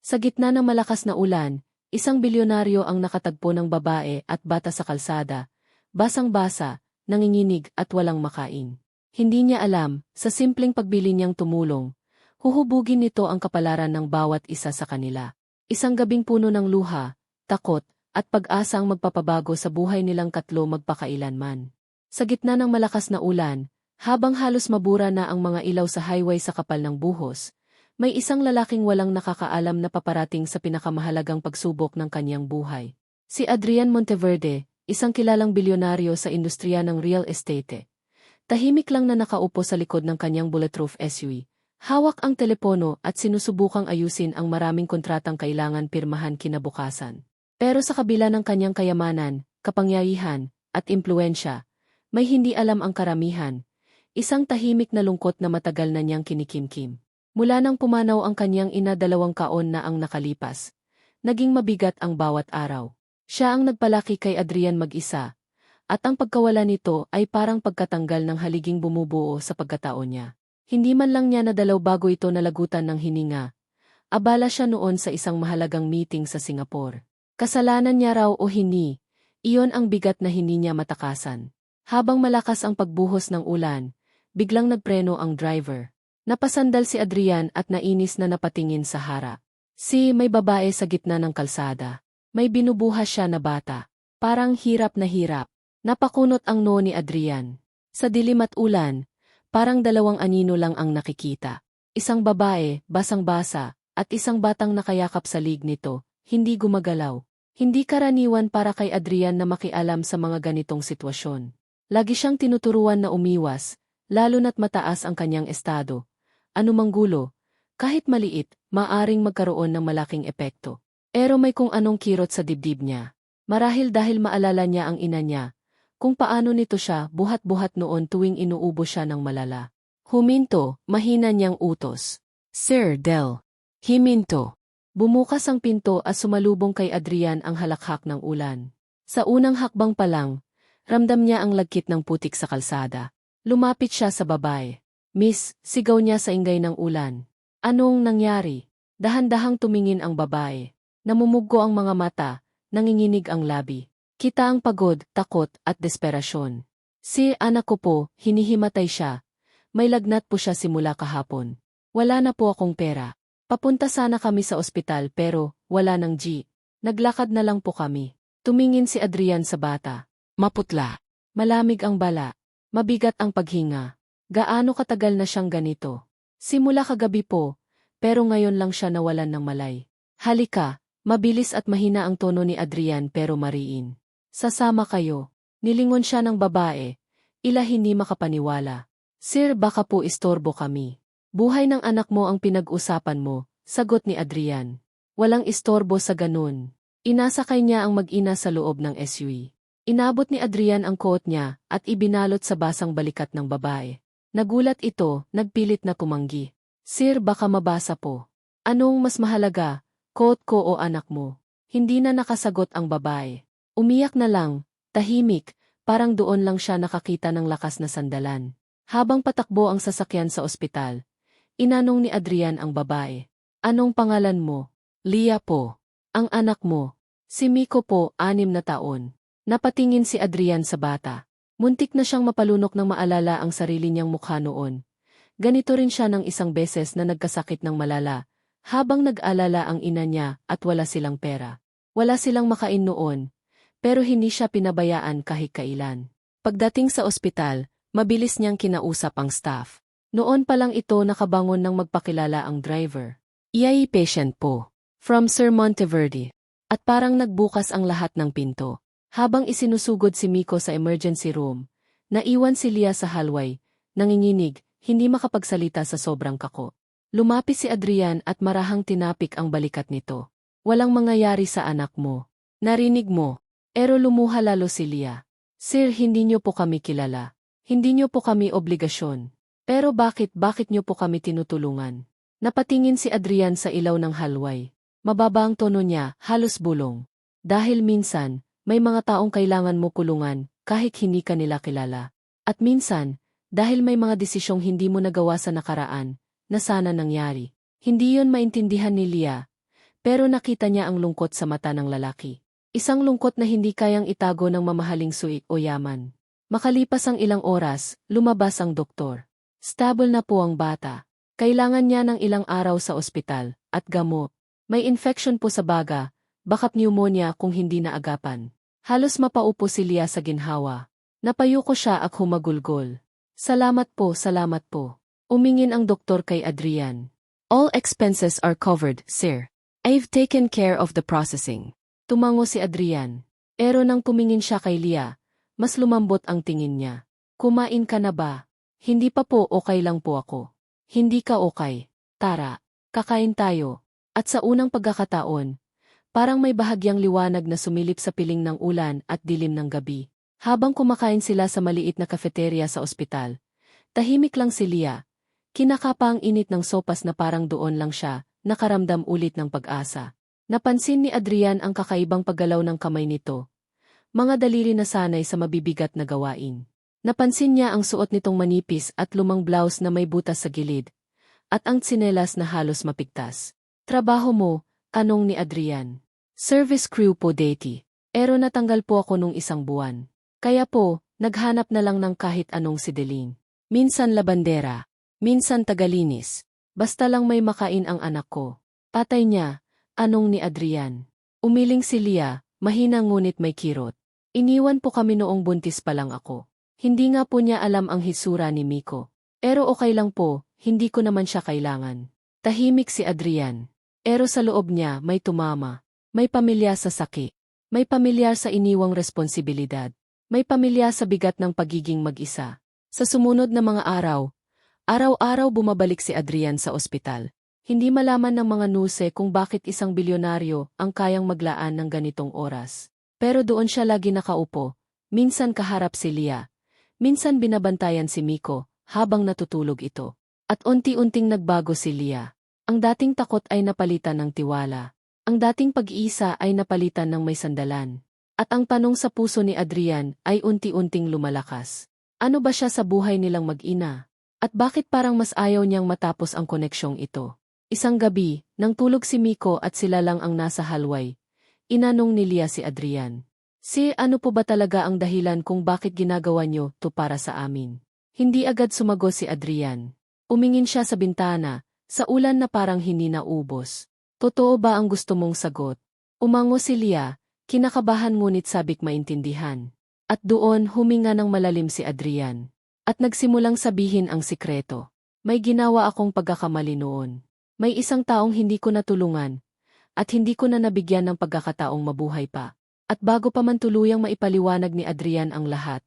Sa gitna ng malakas na ulan, isang bilyonaryo ang nakatagpo ng babae at bata sa kalsada, basang-basa, nanginginig at walang makain. Hindi niya alam, sa simpleng pagbili niyang tumulong, huhubugin nito ang kapalaran ng bawat isa sa kanila. Isang gabing puno ng luha, takot, at pag-asa ang magpapabago sa buhay nilang katlo magpakailanman. Sa gitna ng malakas na ulan, habang halos mabura na ang mga ilaw sa highway sa kapal ng buhos, may isang lalaking walang nakakaalam na paparating sa pinakamahalagang pagsubok ng kanyang buhay. Si Adrian Monteverde, isang kilalang bilyonaryo sa industriya ng real estate. Tahimik lang na nakaupo sa likod ng kanyang bulletproof SUV. Hawak ang telepono at sinusubukang ayusin ang maraming kontratang kailangan pirmahan kinabukasan. Pero sa kabila ng kanyang kayamanan, kapangyarihan, at impluensya, may hindi alam ang karamihan. Isang tahimik na lungkot na matagal na niyang kinikimkim. Mula nang pumanaw ang kanyang ina dalawang kaon na ang nakalipas, naging mabigat ang bawat araw. Siya ang nagpalaki kay Adrian mag-isa, at ang pagkawala nito ay parang pagkatanggal ng haliging bumubuo sa pagkataon niya. Hindi man lang niya nadalaw bago ito nalagutan ng hininga. Abala siya noon sa isang mahalagang meeting sa Singapore. Kasalanan niya raw o hindi, iyon ang bigat na hindi niya matakasan. Habang malakas ang pagbuhos ng ulan, biglang nagpreno ang driver. Napasandal si Adrian at nainis na napatingin sa harap. Si may babae sa gitna ng kalsada. May binubuhas siya na bata. Parang hirap na hirap. Napakunot ang no ni Adrian. Sa dilim at ulan, parang dalawang anino lang ang nakikita. Isang babae, basang-basa, at isang batang nakayakap sa lig nito, hindi gumagalaw. Hindi karaniwan para kay Adrian na makialam sa mga ganitong sitwasyon. Lagi siyang tinuturuan na umiwas, lalo na't mataas ang kanyang estado. Anumang gulo, kahit maliit, maaring magkaroon ng malaking epekto. Pero may kung anong kirot sa dibdib niya. Marahil dahil maalala niya ang ina niya, kung paano nito siya buhat-buhat noon tuwing inuubo siya ng malala. Huminto, mahina niyang utos. Sir Del. Himinto. Bumukas ang pinto at sumalubong kay Adrian ang halakhak ng ulan. Sa unang hakbang pa lang, ramdam niya ang lagkit ng putik sa kalsada. Lumapit siya sa babae. Miss, sigaw niya sa ingay ng ulan. Anong nangyari? Dahan-dahang tumingin ang babae. Namumuggo ang mga mata, nanginginig ang labi. Kita ang pagod, takot, at desperasyon. Si anak ko po, hinihimatay siya. May lagnat po siya simula kahapon. Wala na po akong pera. Papunta sana kami sa ospital pero wala nang G. Naglakad na lang po kami. Tumingin si Adrian sa bata. Maputla. Malamig ang bala. Mabigat ang paghinga. Gaano katagal na siyang ganito? Simula kagabi po, pero ngayon lang siya nawalan ng malay. Halika, mabilis at mahina ang tono ni Adrian pero mariin. Sasama kayo. Nilingon siya ng babae. Ila hindi makapaniwala. Sir baka po istorbo kami. Buhay ng anak mo ang pinag-usapan mo, sagot ni Adrian. Walang istorbo sa ganun. Inasakay niya ang mag-ina sa loob ng SUV. Inabot ni Adrian ang coat niya at ibinalot sa basang balikat ng babae. Nagulat ito, nagpilit na tumanggi. Sir baka mabasa po. Anong mas mahalaga, coat ko o anak mo? Hindi na nakasagot ang babae. Umiyak na lang, tahimik, parang doon lang siya nakakita ng lakas na sandalan. Habang patakbo ang sasakyan sa ospital, Inanong ni Adrian ang babae. Anong pangalan mo? Lia po. Ang anak mo. Si Miko po, anim na taon. Napatingin si Adrian sa bata. Muntik na siyang mapalunok ng maalala ang sarili niyang mukha noon. Ganito rin siya ng isang beses na nagkasakit ng malala, habang nag-alala ang ina niya at wala silang pera. Wala silang makain noon, pero hindi siya pinabayaan kahit kailan. Pagdating sa ospital, mabilis niyang kinausap ang staff. Noon pa lang ito nakabangon ng magpakilala ang driver. Iyay patient po. From Sir Monteverde. At parang nagbukas ang lahat ng pinto. Habang isinusugod si Miko sa emergency room, naiwan si Lia sa hallway, nanginginig, hindi makapagsalita sa sobrang kako. Lumapit si Adrian at marahang tinapik ang balikat nito. Walang mangyayari sa anak mo. Narinig mo. Pero lumuha lalo si Lia. Sir, hindi niyo po kami kilala. Hindi niyo po kami obligasyon. Pero bakit bakit niyo po kami tinutulungan? Napatingin si Adrian sa ilaw ng halway. Mababa ang tono niya, halos bulong. Dahil minsan, may mga taong kailangan mo kulungan, kahit hindi ka nila kilala. At minsan, dahil may mga desisyong hindi mo nagawa sa nakaraan, na sana nangyari. Hindi yon maintindihan ni Lia. Pero nakita niya ang lungkot sa mata ng lalaki. Isang lungkot na hindi kayang itago ng mamahaling suik o yaman. Makalipas ang ilang oras, lumabas ang doktor. Stable na po ang bata. Kailangan niya ng ilang araw sa ospital, at gamot. May infection po sa baga, baka pneumonia kung hindi naagapan. Halos mapaupo si Lia sa ginhawa. Napayuko siya at humagulgol. Salamat po, salamat po. Umingin ang doktor kay Adrian. All expenses are covered, sir. I've taken care of the processing. Tumango si Adrian. Pero nang tumingin siya kay Lia, mas lumambot ang tingin niya. Kumain ka na ba? Hindi pa po okay lang po ako. Hindi ka okay. Tara, kakain tayo. At sa unang pagkakataon, parang may bahagyang liwanag na sumilip sa piling ng ulan at dilim ng gabi. Habang kumakain sila sa maliit na kafeterya sa ospital, tahimik lang si Lia. Kinakapa ang init ng sopas na parang doon lang siya, nakaramdam ulit ng pag-asa. Napansin ni Adrian ang kakaibang paggalaw ng kamay nito, mga daliri na sanay sa mabibigat na gawain. Napansin niya ang suot nitong manipis at lumang blouse na may butas sa gilid, at ang tsinelas na halos mapigtas. Trabaho mo, tanong ni Adrian. Service crew po deti. Pero natanggal po ako nung isang buwan. Kaya po, naghanap na lang ng kahit anong sideling. Minsan labandera, minsan tagalinis. Basta lang may makain ang anak ko. Patay niya, anong ni Adrian. Umiling si Lia, mahina ngunit may kirot. Iniwan po kami noong buntis pa lang ako. Hindi nga po niya alam ang hisura ni Miko. Pero okay lang po, hindi ko naman siya kailangan. Tahimik si Adrian. Pero sa loob niya may tumama. May pamilya sa saki. May pamilyar sa iniwang responsibilidad. May pamilya sa bigat ng pagiging mag-isa. Sa sumunod na mga araw, araw-araw bumabalik si Adrian sa ospital. Hindi malaman ng mga nuse kung bakit isang bilyonaryo ang kayang maglaan ng ganitong oras. Pero doon siya lagi nakaupo, minsan kaharap si Lia, minsan binabantayan si Miko, habang natutulog ito. At unti-unting nagbago si Lia. Ang dating takot ay napalitan ng tiwala. Ang dating pag-iisa ay napalitan ng may sandalan. At ang tanong sa puso ni Adrian ay unti-unting lumalakas. Ano ba siya sa buhay nilang mag-ina? At bakit parang mas ayaw niyang matapos ang koneksyong ito? Isang gabi, nang tulog si Miko at sila lang ang nasa halway, Inanong ni Lia si Adrian. Si ano po ba talaga ang dahilan kung bakit ginagawa niyo to para sa amin? Hindi agad sumago si Adrian. Umingin siya sa bintana, sa ulan na parang hindi naubos. Totoo ba ang gusto mong sagot? Umango si Lia, kinakabahan ngunit sabik maintindihan. At doon huminga ng malalim si Adrian. At nagsimulang sabihin ang sikreto. May ginawa akong pagkakamali noon. May isang taong hindi ko natulungan, at hindi ko na nabigyan ng pagkakataong mabuhay pa. At bago pa man tuluyang maipaliwanag ni Adrian ang lahat,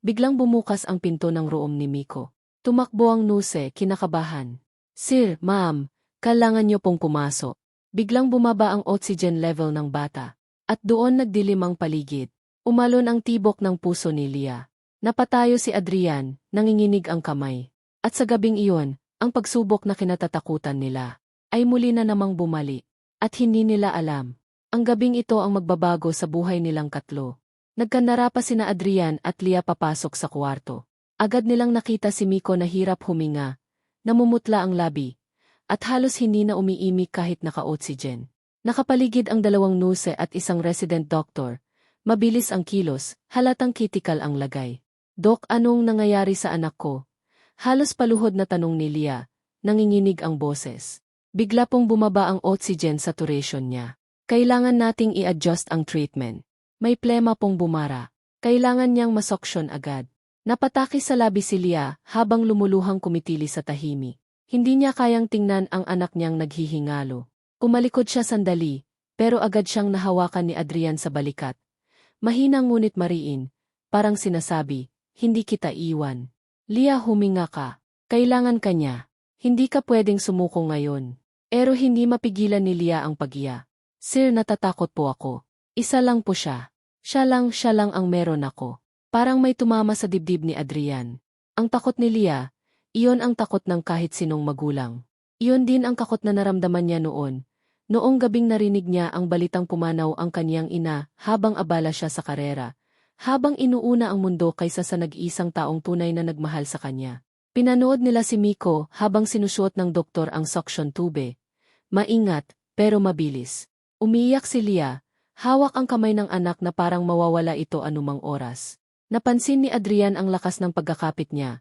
biglang bumukas ang pinto ng room ni Miko. Tumakbo ang nuse, kinakabahan. Sir, ma'am, kailangan niyo pong pumasok. Biglang bumaba ang oxygen level ng bata. At doon nagdilim ang paligid. Umalon ang tibok ng puso ni Lia. Napatayo si Adrian, nanginginig ang kamay. At sa gabing iyon, ang pagsubok na kinatatakutan nila, ay muli na namang bumali. At hindi nila alam. Ang gabing ito ang magbabago sa buhay nilang katlo. Nagkanara pa sina Adrian at Lia papasok sa kwarto. Agad nilang nakita si Miko na hirap huminga, namumutla ang labi, at halos hindi na umiimik kahit naka-oxygen. Nakapaligid ang dalawang nuse at isang resident doctor. Mabilis ang kilos, halatang kitikal ang lagay. Dok, anong nangyayari sa anak ko? Halos paluhod na tanong ni Lia, nanginginig ang boses. Bigla pong bumaba ang oxygen saturation niya. Kailangan nating i-adjust ang treatment. May plema pong bumara. Kailangan niyang masoksyon agad. Napataki sa labi si Lia habang lumuluhang kumitili sa tahimi. Hindi niya kayang tingnan ang anak niyang naghihingalo. Umalikod siya sandali, pero agad siyang nahawakan ni Adrian sa balikat. Mahina ngunit mariin, parang sinasabi, hindi kita iwan. Lia huminga ka. Kailangan ka niya. Hindi ka pwedeng sumuko ngayon. Pero hindi mapigilan ni Lia ang pagiya. Sir, natatakot po ako. Isa lang po siya. Siya lang, siya lang ang meron ako. Parang may tumama sa dibdib ni Adrian. Ang takot ni Lia, iyon ang takot ng kahit sinong magulang. Iyon din ang takot na naramdaman niya noon. Noong gabing narinig niya ang balitang pumanaw ang kaniyang ina habang abala siya sa karera. Habang inuuna ang mundo kaysa sa nag-iisang taong tunay na nagmahal sa kanya. Pinanood nila si Miko habang sinusuot ng doktor ang suction tube, Maingat, pero mabilis. Umiyak si Lia, hawak ang kamay ng anak na parang mawawala ito anumang oras. Napansin ni Adrian ang lakas ng pagkakapit niya.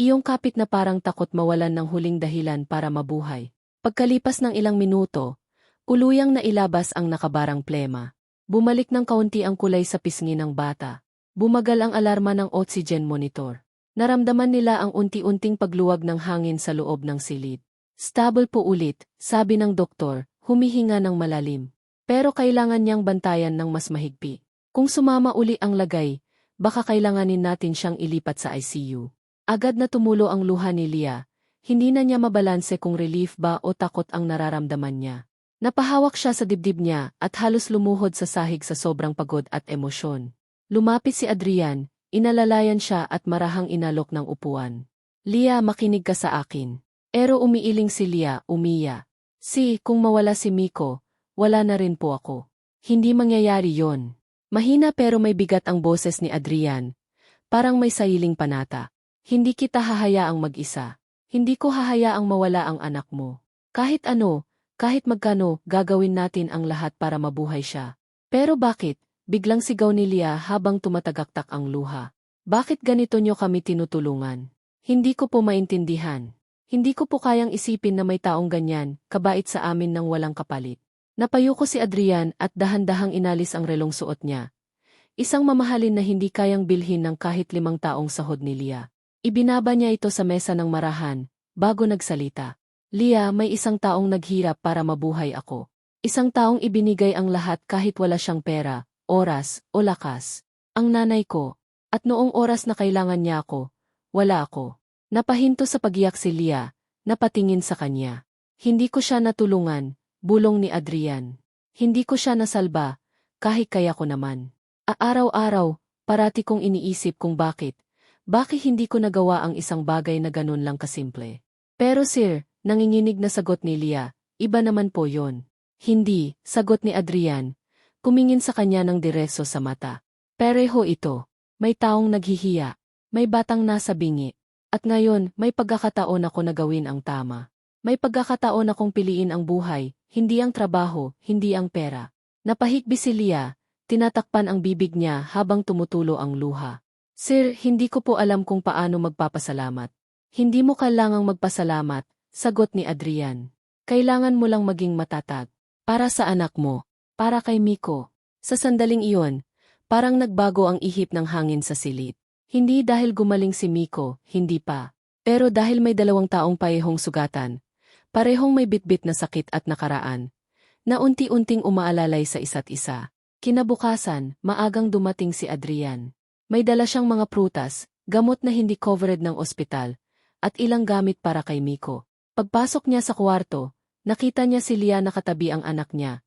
Iyong kapit na parang takot mawalan ng huling dahilan para mabuhay. Pagkalipas ng ilang minuto, uluyang na ilabas ang nakabarang plema. Bumalik ng kaunti ang kulay sa pisngi ng bata. Bumagal ang alarma ng oxygen monitor. Naramdaman nila ang unti-unting pagluwag ng hangin sa loob ng silid. Stable po ulit, sabi ng doktor, humihinga ng malalim. Pero kailangan niyang bantayan ng mas mahigpi. Kung sumama uli ang lagay, baka kailanganin natin siyang ilipat sa ICU. Agad na tumulo ang luha ni Lia. Hindi na niya mabalanse kung relief ba o takot ang nararamdaman niya. Napahawak siya sa dibdib niya at halos lumuhod sa sahig sa sobrang pagod at emosyon. Lumapit si Adrian, inalalayan siya at marahang inalok ng upuan. Lia, makinig ka sa akin. Ero umiiling si Lia, umiya. Si, kung mawala si Miko, wala na rin po ako. Hindi mangyayari yon. Mahina pero may bigat ang boses ni Adrian. Parang may sariling panata. Hindi kita hahayaang mag-isa. Hindi ko hahayaang mawala ang anak mo. Kahit ano, kahit magkano, gagawin natin ang lahat para mabuhay siya. Pero bakit? Biglang sigaw ni Lia habang tumatagaktak ang luha. Bakit ganito nyo kami tinutulungan? Hindi ko po maintindihan. Hindi ko po kayang isipin na may taong ganyan, kabait sa amin ng walang kapalit. Napayuko si Adrian at dahan-dahang inalis ang relong suot niya. Isang mamahalin na hindi kayang bilhin ng kahit limang taong sahod ni Lia. Ibinaba niya ito sa mesa ng marahan, bago nagsalita. Lia, may isang taong naghirap para mabuhay ako. Isang taong ibinigay ang lahat kahit wala siyang pera, oras, o lakas. Ang nanay ko. At noong oras na kailangan niya ako, wala ako. Napahinto sa pagiyak si Lia, napatingin sa kanya. Hindi ko siya natulungan, bulong ni Adrian. Hindi ko siya nasalba, kahit kaya ko naman. Aaraw-araw, parati kong iniisip kung bakit. Bakit hindi ko nagawa ang isang bagay na ganun lang kasimple. Pero sir, nanginginig na sagot ni Lia, iba naman po yon. Hindi, sagot ni Adrian, kumingin sa kanya ng direso sa mata. Pereho ito. May taong naghihiya. May batang nasa bingi. At ngayon, may pagkakataon ako na gawin ang tama. May pagkakataon akong piliin ang buhay, hindi ang trabaho, hindi ang pera. Napahikbi si Lia, tinatakpan ang bibig niya habang tumutulo ang luha. Sir, hindi ko po alam kung paano magpapasalamat. Hindi mo kailangang magpasalamat, sagot ni Adrian. Kailangan mo lang maging matatag. Para sa anak mo. Para kay Miko. Sa sandaling iyon, parang nagbago ang ihip ng hangin sa silid. Hindi dahil gumaling si Miko, hindi pa. Pero dahil may dalawang taong parehong sugatan, parehong may bitbit na sakit at nakaraan, na unti-unting umaalalay sa isa't isa. Kinabukasan, maagang dumating si Adrian. May dala siyang mga prutas, gamot na hindi covered ng ospital, at ilang gamit para kay Miko. Pagpasok niya sa kwarto, nakita niya si Lia nakatabi ang anak niya,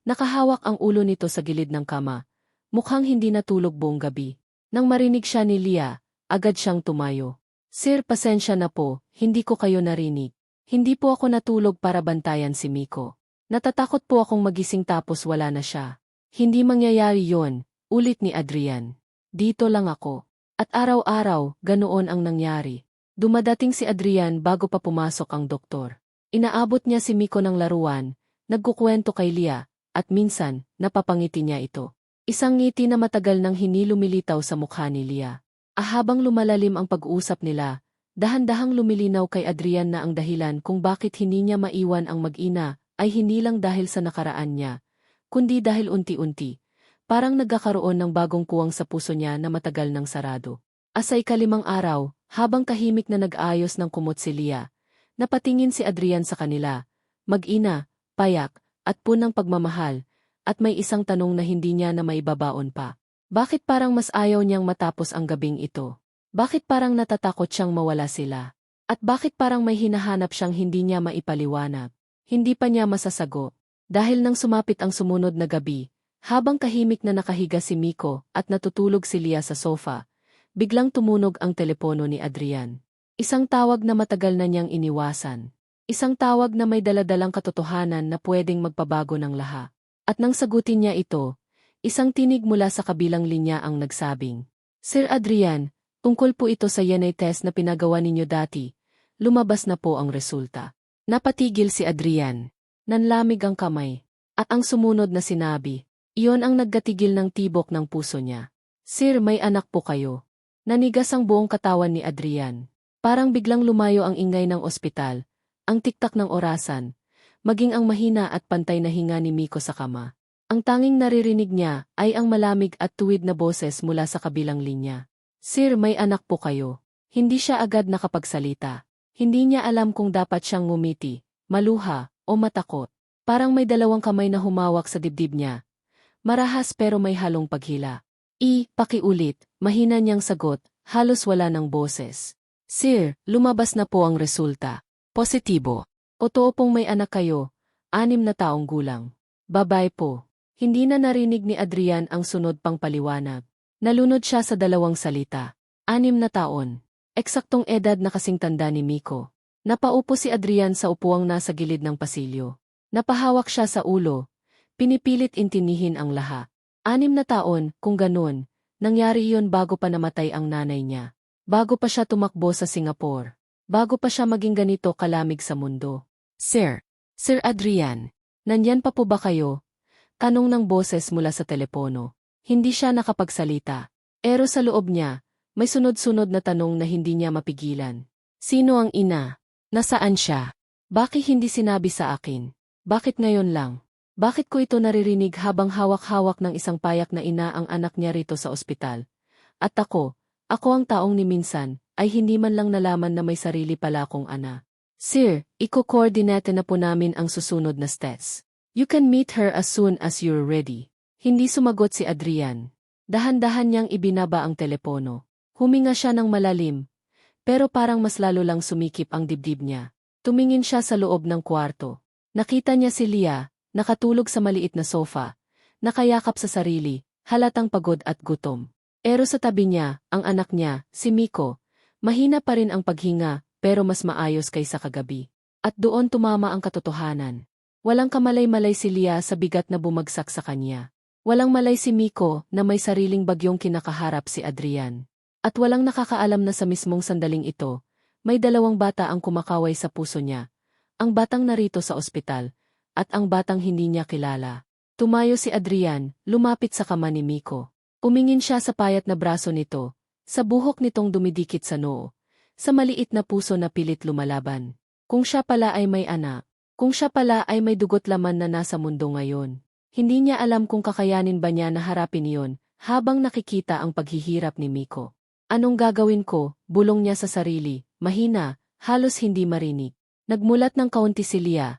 Nakahawak ang ulo nito sa gilid ng kama. Mukhang hindi natulog buong gabi. Nang marinig siya ni Lia, agad siyang tumayo. Sir, pasensya na po, hindi ko kayo narinig. Hindi po ako natulog para bantayan si Miko. Natatakot po akong magising tapos wala na siya. Hindi mangyayari yon, ulit ni Adrian. Dito lang ako. At araw-araw, ganoon ang nangyari. Dumadating si Adrian bago pa pumasok ang doktor. Inaabot niya si Miko ng laruan, nagkukwento kay Lia, at minsan, napapangiti niya ito. Isang ngiti na matagal nang hinilumilitaw sa mukha ni Lia. Ahabang lumalalim ang pag-uusap nila, dahan-dahang lumilinaw kay Adrian na ang dahilan kung bakit hindi niya maiwan ang mag-ina ay hindi lang dahil sa nakaraan niya, kundi dahil unti-unti, parang nagkakaroon ng bagong kuwang sa puso niya na matagal nang sarado. Asay kalimang araw, habang kahimik na nag-ayos ng kumot si Lia, napatingin si Adrian sa kanila, mag-ina, payak, at punang pagmamahal, at may isang tanong na hindi niya na maibabaon pa. Bakit parang mas ayaw niyang matapos ang gabing ito? Bakit parang natatakot siyang mawala sila? At bakit parang may hinahanap siyang hindi niya maipaliwanag? Hindi pa niya masasago. Dahil nang sumapit ang sumunod na gabi, habang kahimik na nakahiga si Miko at natutulog si Lia sa sofa, biglang tumunog ang telepono ni Adrian. Isang tawag na matagal na niyang iniwasan. Isang tawag na may daladalang katotohanan na pwedeng magpabago ng laha. At nang sagutin niya ito, isang tinig mula sa kabilang linya ang nagsabing, Sir Adrian, tungkol po ito sa DNA test na pinagawa ninyo dati, lumabas na po ang resulta. Napatigil si Adrian. Nanlamig ang kamay. At ang sumunod na sinabi, iyon ang naggatigil ng tibok ng puso niya. Sir, may anak po kayo. Nanigas ang buong katawan ni Adrian. Parang biglang lumayo ang ingay ng ospital, ang tiktak ng orasan, maging ang mahina at pantay na hinga ni Miko sa kama. Ang tanging naririnig niya ay ang malamig at tuwid na boses mula sa kabilang linya. Sir, may anak po kayo. Hindi siya agad nakapagsalita. Hindi niya alam kung dapat siyang ngumiti, maluha, o matakot. Parang may dalawang kamay na humawak sa dibdib niya. Marahas pero may halong paghila. I, pakiulit, mahina niyang sagot, halos wala ng boses. Sir, lumabas na po ang resulta. Positibo. O totoo pong may anak kayo, anim na taong gulang. Babay po. Hindi na narinig ni Adrian ang sunod pang paliwanag. Nalunod siya sa dalawang salita. Anim na taon. Eksaktong edad na kasing tanda ni Miko. Napaupo si Adrian sa upuang nasa gilid ng pasilyo. Napahawak siya sa ulo. Pinipilit intinihin ang laha. Anim na taon, kung ganun, nangyari iyon bago pa namatay ang nanay niya. Bago pa siya tumakbo sa Singapore. Bago pa siya maging ganito kalamig sa mundo. Sir, Sir Adrian, nandyan pa po ba kayo? Tanong ng boses mula sa telepono. Hindi siya nakapagsalita. Pero sa loob niya, may sunod-sunod na tanong na hindi niya mapigilan. Sino ang ina? Nasaan siya? Bakit hindi sinabi sa akin? Bakit ngayon lang? Bakit ko ito naririnig habang hawak-hawak ng isang payak na ina ang anak niya rito sa ospital? At ako, ako ang taong ni minsan, ay hindi man lang nalaman na may sarili pala akong ana. Sir, iko-coordinate na po namin ang susunod na steps. You can meet her as soon as you're ready. Hindi sumagot si Adrian. Dahan-dahan niyang ibinaba ang telepono. Huminga siya ng malalim, pero parang mas lalo lang sumikip ang dibdib niya. Tumingin siya sa loob ng kwarto. Nakita niya si Lia, nakatulog sa maliit na sofa, nakayakap sa sarili, halatang pagod at gutom. Pero sa tabi niya, ang anak niya, si Miko, mahina pa rin ang paghinga, pero mas maayos kaysa kagabi. At doon tumama ang katotohanan. Walang kamalay-malay si Lia sa bigat na bumagsak sa kanya. Walang malay si Miko na may sariling bagyong kinakaharap si Adrian. At walang nakakaalam na sa mismong sandaling ito, may dalawang bata ang kumakaway sa puso niya. Ang batang narito sa ospital, at ang batang hindi niya kilala. Tumayo si Adrian, lumapit sa kama ni Miko. Umingin siya sa payat na braso nito, sa buhok nitong dumidikit sa noo, sa maliit na puso na pilit lumalaban. Kung siya pala ay may anak, kung siya pala ay may dugot laman na nasa mundo ngayon. Hindi niya alam kung kakayanin ba niya na harapin iyon, habang nakikita ang paghihirap ni Miko. Anong gagawin ko, bulong niya sa sarili, mahina, halos hindi marinig. Nagmulat ng kaunti si Lia,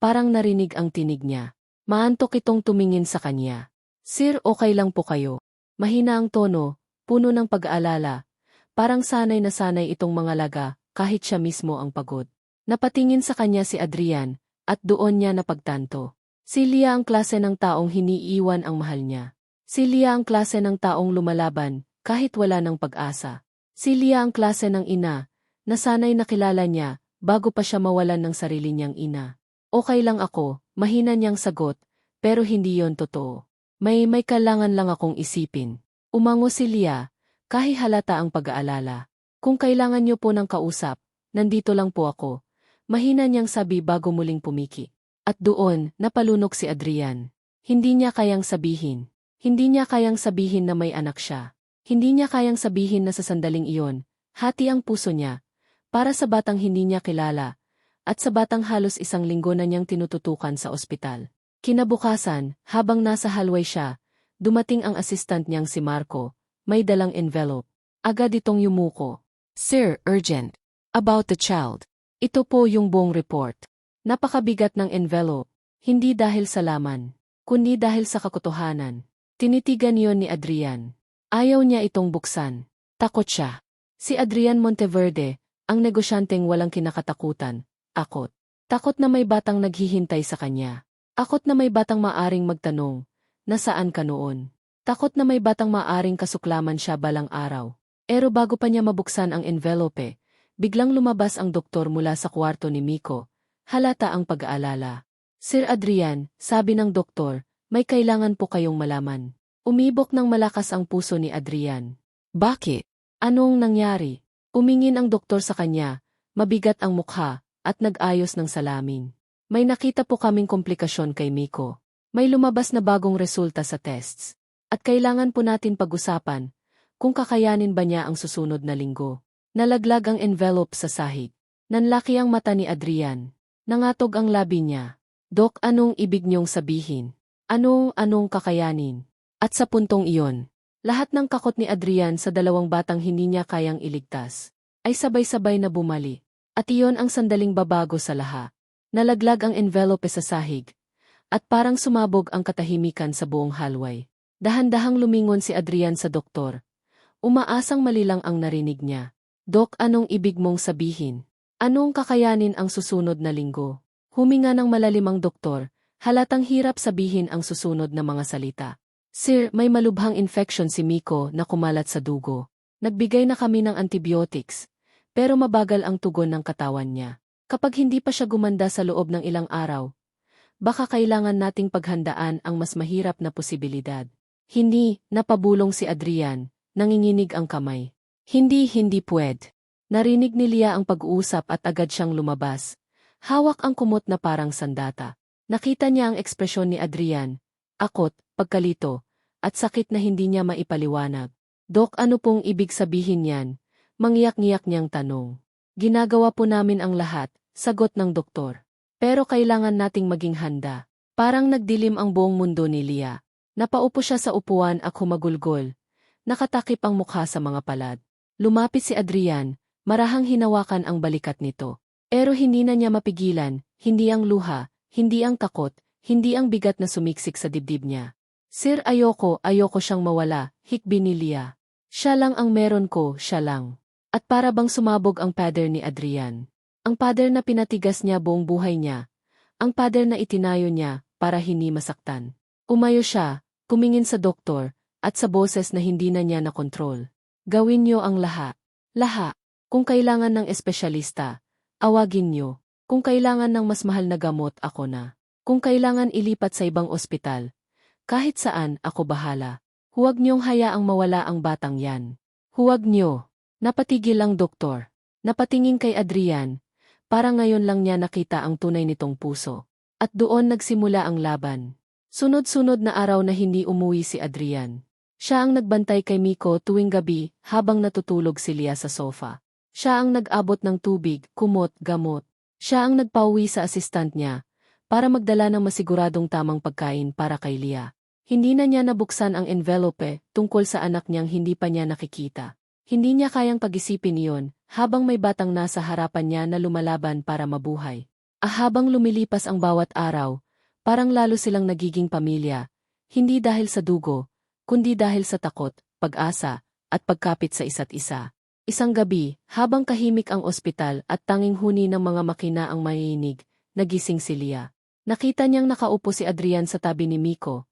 parang narinig ang tinig niya. Maantok itong tumingin sa kanya. Sir, okay lang po kayo. Mahina ang tono, puno ng pag-aalala. Parang sanay na sanay itong mga laga, kahit siya mismo ang pagod. Napatingin sa kanya si Adrian, at doon niya napagtanto. Si Lia ang klase ng taong hiniiwan ang mahal niya. Si Lia ang klase ng taong lumalaban, kahit wala ng pag-asa. Si Lia ang klase ng ina, na sanay nakilala niya, bago pa siya mawalan ng sarili niyang ina. Okay lang ako, mahina niyang sagot, pero hindi yon totoo. May may kailangan lang akong isipin. Umango si Lia, kahit halata ang pag-aalala. Kung kailangan niyo po ng kausap, nandito lang po ako. Mahina niyang sabi bago muling pumiki. At doon, napalunok si Adrian. Hindi niya kayang sabihin. Hindi niya kayang sabihin na may anak siya. Hindi niya kayang sabihin na sa sandaling iyon, hati ang puso niya, para sa batang hindi niya kilala, at sa batang halos isang linggo na niyang tinututukan sa ospital. Kinabukasan, habang nasa halway siya, dumating ang assistant niyang si Marco, may dalang envelope. Agad itong yumuko. Sir, urgent. About the child. Ito po yung buong report. Napakabigat ng envelope. Hindi dahil sa laman, kundi dahil sa kakutuhanan. Tinitigan yon ni Adrian. Ayaw niya itong buksan. Takot siya. Si Adrian Monteverde, ang negosyanteng walang kinakatakutan, akot. Takot na may batang naghihintay sa kanya. Takot na may batang maaring magtanong, nasaan ka noon? Takot na may batang maaring kasuklaman siya balang araw. Pero bago pa niya mabuksan ang envelope, biglang lumabas ang doktor mula sa kwarto ni Miko. Halata ang pag-aalala. Sir Adrian, sabi ng doktor, may kailangan po kayong malaman. Umibok ng malakas ang puso ni Adrian. Bakit? Anong nangyari? Umingin ang doktor sa kanya, mabigat ang mukha, at nag-ayos ng salamin. May nakita po kaming komplikasyon kay Miko. May lumabas na bagong resulta sa tests. At kailangan po natin pag-usapan kung kakayanin ba niya ang susunod na linggo. Nalaglag ang envelope sa sahig. Nanlaki ang mata ni Adrian. Nangatog ang labi niya. Dok, anong ibig niyong sabihin? Anong, anong kakayanin? At sa puntong iyon, lahat ng kakot ni Adrian sa dalawang batang hindi niya kayang iligtas, ay sabay-sabay na bumali. At iyon ang sandaling babago sa laha. Nalaglag ang envelope sa sahig. At parang sumabog ang katahimikan sa buong hallway. Dahan-dahang lumingon si Adrian sa doktor. Umaasang malilang ang narinig niya. Dok, anong ibig mong sabihin? Anong kakayanin ang susunod na linggo? Huminga ng malalim ang doktor, halatang hirap sabihin ang susunod na mga salita. Sir, may malubhang infection si Miko na kumalat sa dugo. Nagbigay na kami ng antibiotics, pero mabagal ang tugon ng katawan niya. Kapag hindi pa siya gumanda sa loob ng ilang araw, baka kailangan nating paghandaan ang mas mahirap na posibilidad. Hindi, napabulong si Adrian, nanginginig ang kamay. Hindi, hindi pwed. Narinig ni Lia ang pag-uusap at agad siyang lumabas. Hawak ang kumot na parang sandata. Nakita niya ang ekspresyon ni Adrian, akot, pagkalito, at sakit na hindi niya maipaliwanag. Dok, ano pong ibig sabihin yan? Mangyak-ngiyak niyang tanong. Ginagawa po namin ang lahat, sagot ng doktor. Pero kailangan nating maging handa. Parang nagdilim ang buong mundo ni Lia. Napaupo siya sa upuan at humagulgol. Nakatakip ang mukha sa mga palad. Lumapit si Adrian, marahang hinawakan ang balikat nito. Pero hindi na niya mapigilan, hindi ang luha, hindi ang takot, hindi ang bigat na sumiksik sa dibdib niya. Sir ayoko, ayoko siyang mawala, hikbi ni Lia. Siya lang ang meron ko, siya lang. At para bang sumabog ang pader ni Adrian. Ang pader na pinatigas niya buong buhay niya. Ang pader na itinayo niya para hindi masaktan. Umayo siya, kumingin sa doktor, at sa boses na hindi na niya nakontrol. Gawin niyo ang laha. Laha. Kung kailangan ng espesyalista, awagin niyo. Kung kailangan ng mas mahal na gamot, ako na. Kung kailangan ilipat sa ibang ospital, kahit saan, ako bahala. Huwag niyong hayaang mawala ang batang yan. Huwag niyo. Napatigil lang doktor. Napatingin kay Adrian. Para ngayon lang niya nakita ang tunay nitong puso. At doon nagsimula ang laban. Sunod-sunod na araw na hindi umuwi si Adrian. Siya ang nagbantay kay Miko tuwing gabi habang natutulog si Lia sa sofa. Siya ang nag-abot ng tubig, kumot, gamot. Siya ang nagpauwi sa assistant niya para magdala ng masiguradong tamang pagkain para kay Lia. Hindi na niya nabuksan ang envelope tungkol sa anak niyang hindi pa niya nakikita. Hindi niya kayang pag-isipin iyon habang may batang nasa harapan niya na lumalaban para mabuhay. Ah habang lumilipas ang bawat araw, parang lalo silang nagiging pamilya, hindi dahil sa dugo, kundi dahil sa takot, pag-asa, at pagkapit sa isa't isa. Isang gabi, habang kahimik ang ospital at tanging huni ng mga makina ang mayinig, nagising si Lia. Nakita niyang nakaupo si Adrian sa tabi ni Miko,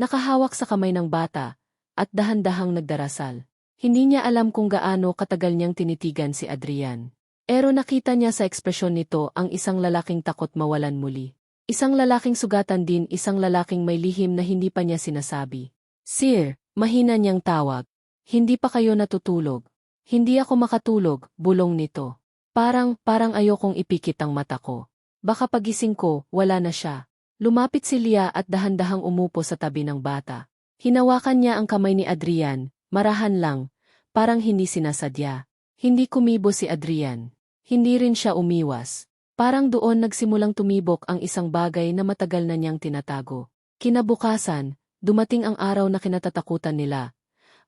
nakahawak sa kamay ng bata, at dahan-dahang nagdarasal. Hindi niya alam kung gaano katagal niyang tinitigan si Adrian. Pero nakita niya sa ekspresyon nito ang isang lalaking takot mawalan muli. Isang lalaking sugatan din isang lalaking may lihim na hindi pa niya sinasabi. Sir, mahina niyang tawag. Hindi pa kayo natutulog. Hindi ako makatulog, bulong nito. Parang, parang ayokong ipikit ang mata ko. Baka pagising ko, wala na siya. Lumapit si Lia at dahan-dahang umupo sa tabi ng bata. Hinawakan niya ang kamay ni Adrian, marahan lang, parang hindi sinasadya. Hindi kumibo si Adrian. Hindi rin siya umiwas. Parang doon nagsimulang tumibok ang isang bagay na matagal na niyang tinatago. Kinabukasan, dumating ang araw na kinatatakutan nila.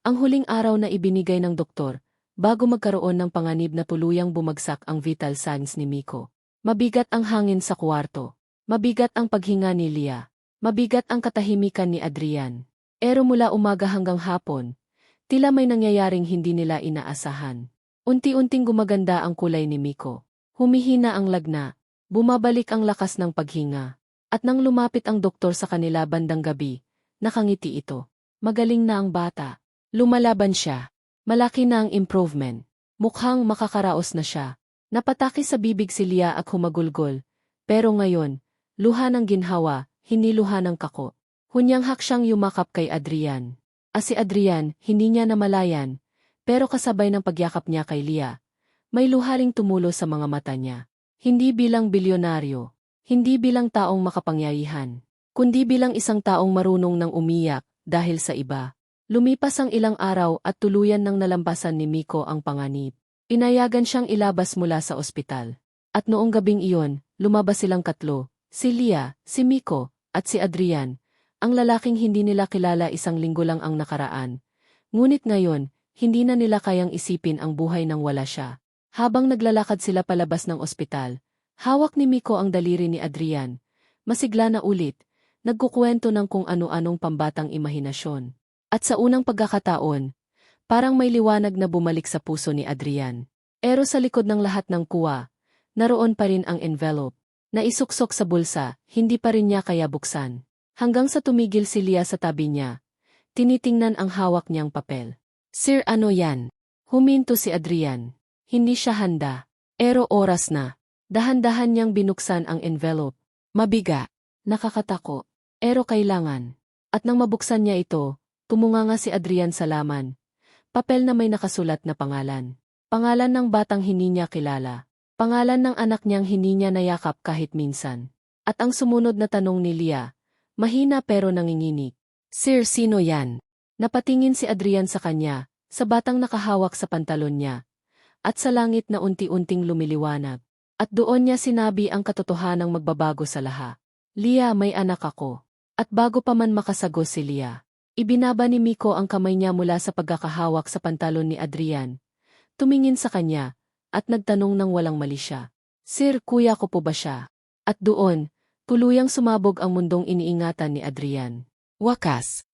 Ang huling araw na ibinigay ng doktor, bago magkaroon ng panganib na tuluyang bumagsak ang vital signs ni Miko. Mabigat ang hangin sa kwarto. Mabigat ang paghinga ni Lia. Mabigat ang katahimikan ni Adrian. Pero mula umaga hanggang hapon, tila may nangyayaring hindi nila inaasahan. Unti-unting gumaganda ang kulay ni Miko. Humihina ang lagna. Bumabalik ang lakas ng paghinga. At nang lumapit ang doktor sa kanila bandang gabi, nakangiti ito. Magaling na ang bata. Lumalaban siya. Malaki na ang improvement. Mukhang makakaraos na siya. Napataki sa bibig si Lia at humagulgol. Pero ngayon, Luha ng ginhawa, hindi luha ng kako. Hunyang siyang yumakap kay Adrian. As si Adrian, hindi niya namalayan, pero kasabay ng pagyakap niya kay Lia, may luha ring tumulo sa mga mata niya. Hindi bilang bilyonaryo, Hindi bilang taong makapangyarihan, kundi bilang isang taong marunong ng umiyak dahil sa iba. Lumipas ang ilang araw at tuluyan nang nalampasan ni Miko ang panganib. Inayagan siyang ilabas mula sa ospital. At noong gabing iyon, lumabas silang katlo, si Lia, si Miko, at si Adrian, ang lalaking hindi nila kilala isang linggo lang ang nakaraan. Ngunit ngayon, hindi na nila kayang isipin ang buhay nang wala siya. Habang naglalakad sila palabas ng ospital, hawak ni Miko ang daliri ni Adrian. Masigla na ulit, nagkukwento ng kung ano-anong pambatang imahinasyon. At sa unang pagkakataon, parang may liwanag na bumalik sa puso ni Adrian. Pero sa likod ng lahat ng kuwa, naroon pa rin ang envelope. Naisuksok sa bulsa, hindi pa rin niya kaya buksan. Hanggang sa tumigil si Lia sa tabi niya. Tinitingnan ang hawak niyang papel. Sir ano yan? Huminto si Adrian. Hindi siya handa. Pero oras na. Dahan-dahan niyang binuksan ang envelope. Mabiga. Nakakatako. Pero kailangan. At nang mabuksan niya ito, tumunganga si Adrian sa laman. Papel na may nakasulat na pangalan. Pangalan ng batang hindi niya kilala. Pangalan ng anak niyang hindi niya nayakap kahit minsan. At ang sumunod na tanong ni Lia, mahina pero nanginginig. Sir, sino yan? Napatingin si Adrian sa kanya, sa batang nakahawak sa pantalon niya, at sa langit na unti-unting lumiliwanag. At doon niya sinabi ang katotohanang magbabago sa laha. Lia, may anak ako. At bago pa man makasago si Lia, ibinaba ni Miko ang kamay niya mula sa pagkakahawak sa pantalon ni Adrian. Tumingin sa kanya, at nagtanong ng walang mali siya. Sir, kuya ko po ba siya? At doon, tuluyang sumabog ang mundong iniingatan ni Adrian. Wakas,